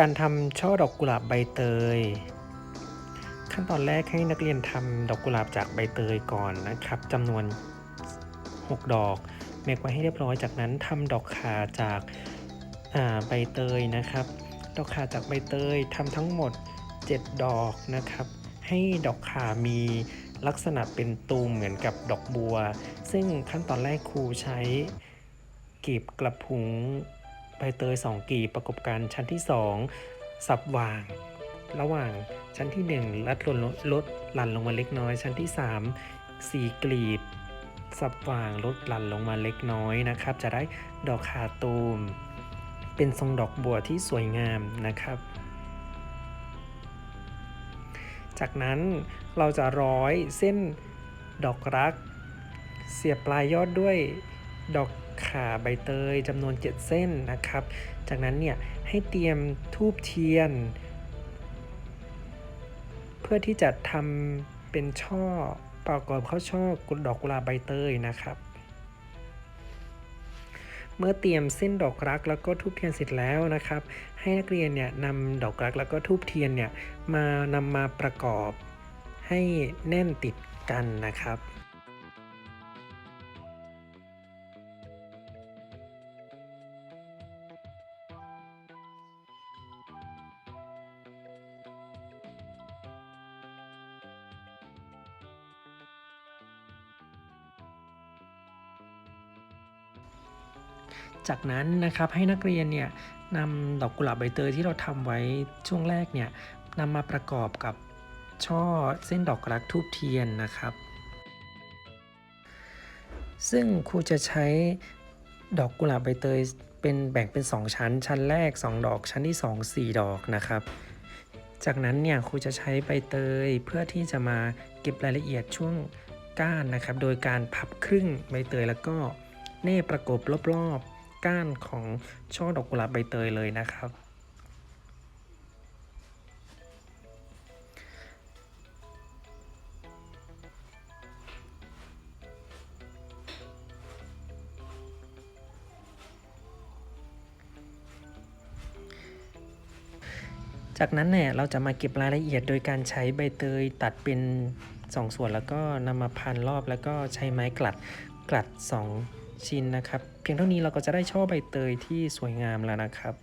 การทำช่อดอกกุหลาบใบเตย ขั้นตอนแรกให้นักเรียนทำดอกกุหลาบจากใบเตยก่อนนะครับจำนวน 6 ดอกเมกไว้ให้เรียบร้อยจากนั้นทำดอกขาจากาใบเตยนะครับ ดอกขาจากใบเตยทำทั้งหมด 7 ดอกนะครับ ให้ดอกขามีลักษณะเป็นตูมเหมือนกับดอกบัว ซึ่งขั้นตอนแรกครูใช้กีบกระพุ้ง ใบเตย2กีบประกบกันชั้นที่ 2 สับวาง ระหว่างชั้นที่ 1 ลัดลดลดหลั่นลงมาเล็กน้อย ชั้นที่3สีกลีบ สับวางลดหลั่นลงมาเล็กน้อยนะครับ จะได้ดอกขาตูม เป็นทรงดอกบัวที่สวยงามนะครับ จากนั้นเราจะร้อยเส้นดอกรัก เสียบปลายยอดด้วย ดอกขาใบเตยจำนวน 7 เส้นนะครับ จากนั้นเนี่ยให้เตรียมทูบเทียน เพื่อที่จะทำเป็นช่อประกอบเข้าช่อกุดอกกุหลาบใบเตยนะครับ เมื่อเตรียมเส้นดอกรักแล้วก็ทูบเทียนเสร็จแล้วนะครับ ให้นักเรียนเนี่ยนำดอกรักแล้วก็ทูบเทียนเนี่ยมานำมาประกอบให้แน่นติดกันนะครับ จากนั้นนะครับให้นักเรียนเนี่ยนำดอกกุหลาบใบเตยที่เราทำไว้ช่วงแรกเนี่ยนำมาประกอบกับช่อเส้นดอกรักทูบเทียนนะครับ ซึ่งครูจะใช้ดอกกุหลาบใบเตยเป็นแบ่งเป็น 2 ชั้น ชั้นแรก 2 ดอก ชั้นที่ 2 4 ดอกนะครับ จากนั้นเนี่ยครูจะใช้ใบเตยเพื่อที่จะมาเก็บรายละเอียดช่วงก้านนะครับ โดยการพับครึ่งใบเตยแล้วก็ เน่ประกบรอบๆก้านของช่อดอกกุหลาบใบเตยเลยนะครับ จากนั้นเนี่ยเราจะมาเก็บรายละเอียดโดยการใช้ใบเตยตัดเป็น 2 ส่วนแล้วก็นำมาพันรอบแล้วก็ใช้ไม้กลัดกลัด 2 ชิ้นนะครับ เพียงเท่านี้เราก็จะได้ช่อใบเตยที่สวยงามแล้วนะครับ